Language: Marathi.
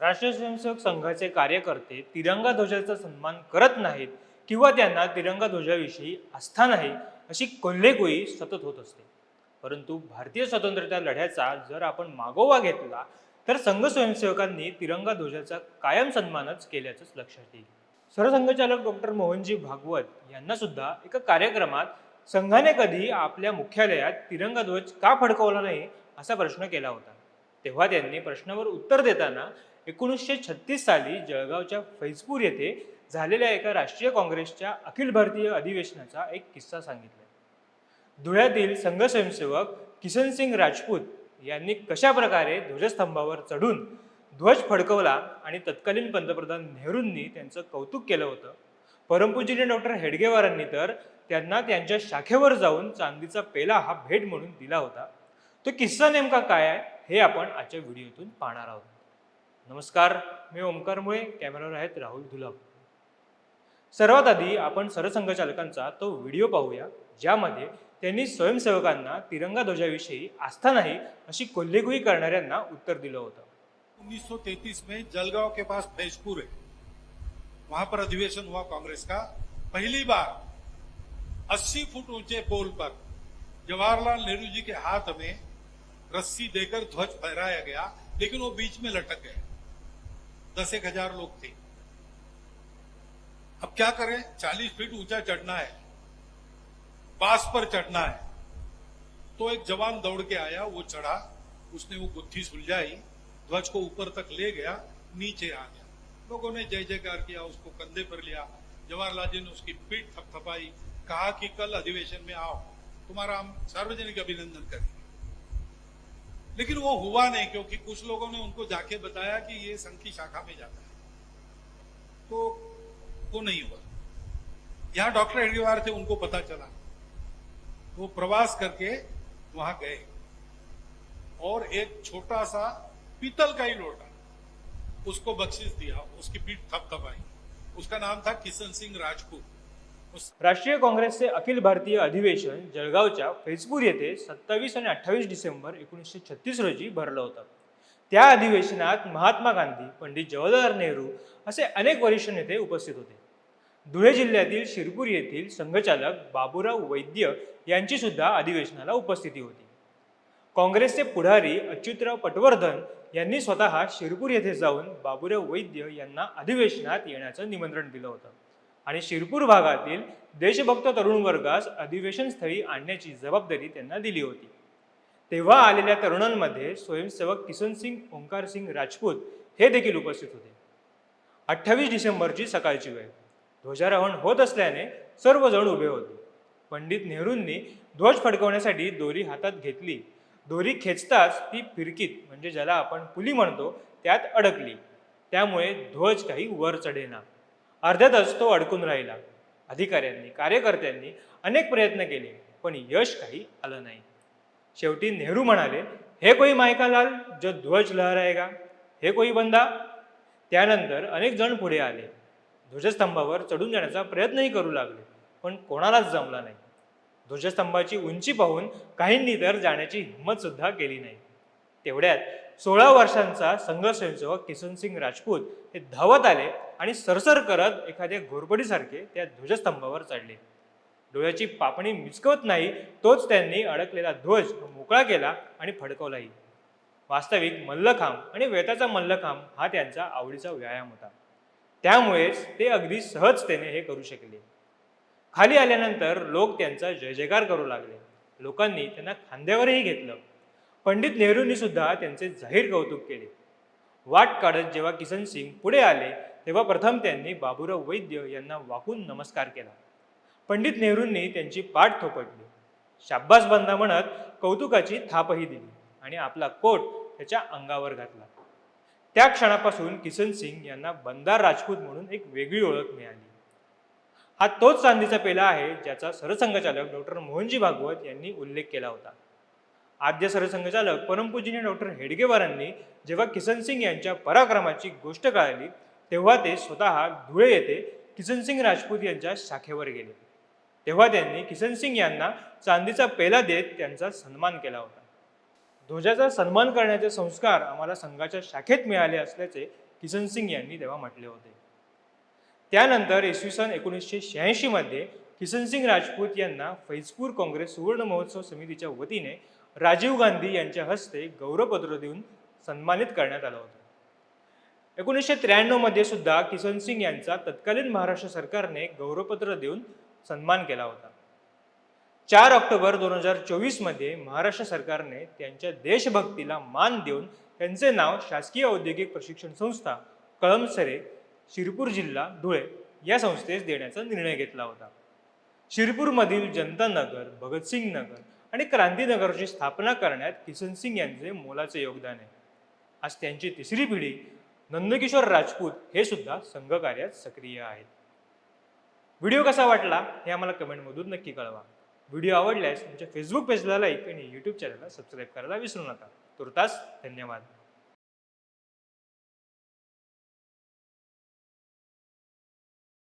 राष्ट्रीय स्वयंसेवक संघाचे कार्यकर्ते तिरंगा ध्वजाचा सन्मान करत नाहीत किंवा त्यांना तिरंगा ध्वजाविषयी आस्था नाही अशी कोल्हेकोई सतत होत असते. परंतु भारतीय स्वातंत्र्याच्या लढ्याचा जर आपण मागोवा घेतला तर संघ स्वयंसेवकांनी तिरंगा ध्वजाचा कायम सन्मानच केल्याचंच लक्षात येईल. सरसंघचालक डॉक्टर मोहनजी भागवत यांना सुद्धा एका कार्यक्रमात संघाने कधी आपल्या मुख्यालयात तिरंगा ध्वज का फडकवला नाही? असा प्रश्न केला होता. तेव्हा त्यांनी प्रश्नावर उत्तर देताना एकोणीसशे छत्तीस साली जळगावच्या फैजपूर येथे झालेल्या एका राष्ट्रीय काँग्रेसच्या अखिल भारतीय अधिवेशनाचा एक किस्सा सांगितला. धुळ्यातील संघ स्वयंसेवक किसनसिंग राजपूत यांनी कशा प्रकारे ध्वजस्तंभावर चढून ध्वज फडकवला आणि तत्कालीन पंतप्रधान नेहरूंनी त्यांचं कौतुक केलं होतं? परमपूजनीय डॉक्टर हेडगेवारांनी तर त्यांना त्यांच्या शाखेवर जाऊन चांदीचा पेला हा भेट म्हणून दिला होता. तो किस्सा नेमका काय आहे हे आपण आजच्या व्हिडिओतून पाहणार आहोत. नमस्कार मी ओमकार मुळे कॅमेरावर आहेत राहुल धुलाब सर्वात आधी आपण सरसंघचालकांचा तो व्हिडिओ पाहूया ज्यामध्ये त्यांनी स्वयंसेवकांना तिरंगा ध्वजाविषयी आस्था नाही अशी कोल्हेगुई करणाऱ्यांना उत्तर दिलं होतं. 1933 में जलगांव के पास फैजपुर है। वहां पर अधिवेशन हुआ कांग्रेस का। पहली बार 80 फुट ऊंचे पोल पर जवाहरलाल नेहरू जी के हाथ में रस्सी देकर ध्वज फहराया गया लेकिन वो बीच में लटक गए। दस एक हज़ार लोग थे। अब क्या करें? 40 फीट ऊँचा चढ़ना है। बास पर चढ़ना है। तो एक जवान दौड़ के आया, वो चढ़ा। उसने वो गुत्थी सुलझाई, ध्वज को ऊपर तक ले गया, नीचे आ गया। लोगों ने जय जयकार किया, उसको कंधे पर लिया। जवाहरलाल जी ने उसकी पीठ थपथपाई, कहा कि कल अधिवेशन में आओ। तुम्हारा हम सार्वजनिक अभिनंदन करेंगे। लेकिन वो हुआ नहीं, क्योंकि कुछ लोगों ने उनको जाके बताया कि ये संघ की शाखा में जाता है। तो वो नहीं हुआ। यहाँ डॉक्टर हेडगेवार थे, उनको पता चला। वो प्रवास करके वहाँ गए। और एक छोटा सा पीतल का ही लोटा, उसको बख्शिश दिया। उसकी पीठ थपथपाई। उसका नाम था किशन सिंह राजपूत। राष्ट्रीय काँग्रेसचे अखिल भारतीय अधिवेशन जळगावच्या फैजपूर येथे सत्तावीस आणि अठ्ठावीस डिसेंबर एकोणीसशे छत्तीस रोजी भरलं होतं. त्या अधिवेशनात महात्मा गांधी पंडित जवाहरलाल नेहरू असे अनेक वरिष्ठ नेते उपस्थित होते. धुळे जिल्ह्यातील शिरपूर येथील संघचालक बाबूराव वैद्य यांची सुद्धा अधिवेशनाला उपस्थिती होती. काँग्रेसचे पुढारी अच्युतराव पटवर्धन यांनी स्वतः शिरपूर येथे जाऊन बाबूराव वैद्य यांना अधिवेशनात येण्याचं निमंत्रण दिलं होतं. आणि शिरपूर भागातील देशभक्त तरुण वर्गास अधिवेशनस्थळी आणण्याची जबाबदारी त्यांना दिली होती. तेव्हा आलेल्या तरुणांमध्ये स्वयंसेवक किसनसिंग ओंकारसिंग राजपूत हे देखील उपस्थित होते. अठ्ठावीस डिसेंबरची सकाळची वेळ. ध्वजारोहण होत असल्याने सर्वजण उभे होते. पंडित नेहरूंनी ध्वज फडकवण्यासाठी दोरी हातात घेतली. दोरी खेचताच ती फिरकीत म्हणजे ज्याला आपण पुली म्हणतो त्यात अडकली. त्यामुळे ध्वज काही वर चढेना. अर्ध्यातच तो अडकून राहिला. अधिकाऱ्यांनी कार्यकर्त्यांनी अनेक प्रयत्न केले पण यश काही आलं नाही. शेवटी नेहरू म्हणाले हे कोई मायका लाल जो ध्वज लहरायगा हे कोई बंदा? त्यानंतर अनेक जण पुढे आले. ध्वजस्तंभावर चढून जाण्याचा प्रयत्नही करू लागले पण कोणालाच जमला नाही. ध्वजस्तंभाची उंची पाहून काहींनी तर जाण्याची हिंमत सुद्धा केली नाही. तेवढ्यात सोळा वर्षांचा संघ स्वयंसेवक किसनसिंग राजपूत हे धावत आले आणि सरसर करत एखाद्या घोरपडीसारखे त्या ध्वजस्तंभावर चढले. डोळ्याची पापणी मिचकवत नाही तोच त्यांनी अडकलेला ध्वज मोकळा केला आणि फडकवलाही वास्तविक मल्लखांब आणि वेताचा मल्लखांब हा त्यांचा आवडीचा व्यायाम होता. त्यामुळेच ते अगदी सहजतेने हे करू शकले. खाली आल्यानंतर लोक त्यांचा जय जयकार करू लागले. लोकांनी त्यांना खांद्यावरही घेतलं. पंडित नेहरूंनी सुद्धा त्यांचे जाहीर कौतुक केले. वाट काढत जेव्हा किसन सिंग पुढे आले तेव्हा प्रथम त्यांनी बाबूराव वैद्य यांना वाकून नमस्कार केला. पंडित नेहरूंनी त्यांची पाठ थोपटली शाब्बास बंदा म्हणत कौतुकाची थापही दिली आणि आपला कोट त्याच्या अंगावर घातला. त्या क्षणापासून किसन सिंग यांना बंदार राजपूत म्हणून एक वेगळी ओळख मिळाली. हा तोच चांदीचा पेला आहे ज्याचा सरसंघचालक डॉक्टर मोहनजी भागवत यांनी उल्लेख केला होता. आद्य सरसंघचालक परमपूजनीय डॉक्टर हेडगेवारांनी जेव्हा किसन सिंग यांच्या पराक्रमाची गोष्ट कळाली तेव्हा ते स्वतः धुळे येथे किसनसिंग राजपूत यांच्या शाखेवर गेले. तेव्हा त्यांनी किसनसिंग यांना चांदीचा पेला देत त्यांचा सन्मान केला होता. ध्वजाचा सन्मान करण्याचे संस्कार आम्हाला संघाच्या शाखेत मिळाले असल्याचे किसनसिंग यांनी तेव्हा म्हटले होते. त्यानंतर इसवी सन एकोणीसशे शहाऐंशीमध्ये किसनसिंग राजपूत यांना फैजपूर काँग्रेस सुवर्ण महोत्सव समितीच्या वतीने राजीव गांधी यांच्या हस्ते गौरवपत्र देऊन सन्मानित करण्यात आलं होतं. एकोणीसशे त्र्याण्णवमध्ये सुद्धा किसन सिंग यांचा तत्कालीन महाराष्ट्र सरकारने गौरवपत्र देऊन सन्मान केला होता. चार ऑक्टोबर दोन हजार चोवीसमध्ये महाराष्ट्र सरकारने त्यांच्या देशभक्तीला मान देऊन त्यांचे नाव शासकीय औद्योगिक प्रशिक्षण संस्था कळमसरे शिरपूर जिल्हा धुळे या संस्थेस देण्याचा निर्णय घेतला होता. शिरपूरमधील जनता नगर भगतसिंग नगर आणि क्रांतीनगरची स्थापना करण्यात किसन सिंग यांचे मोलाचे योगदान आहे. आज त्यांची तिसरी पिढी नंदकिशोर राजपूत हे सुद्धा संघकार्यात सक्रिय आहेत. व्हिडिओ कसा वाटला हे आम्हाला कमेंटमधून नक्की कळवा. व्हिडिओ आवडल्यास तुमच्या फेसबुक पेजला लाईक आणि यूट्यूब चॅनलला सबस्क्राईब करायला विसरू नका. तुर्तास धन्यवाद.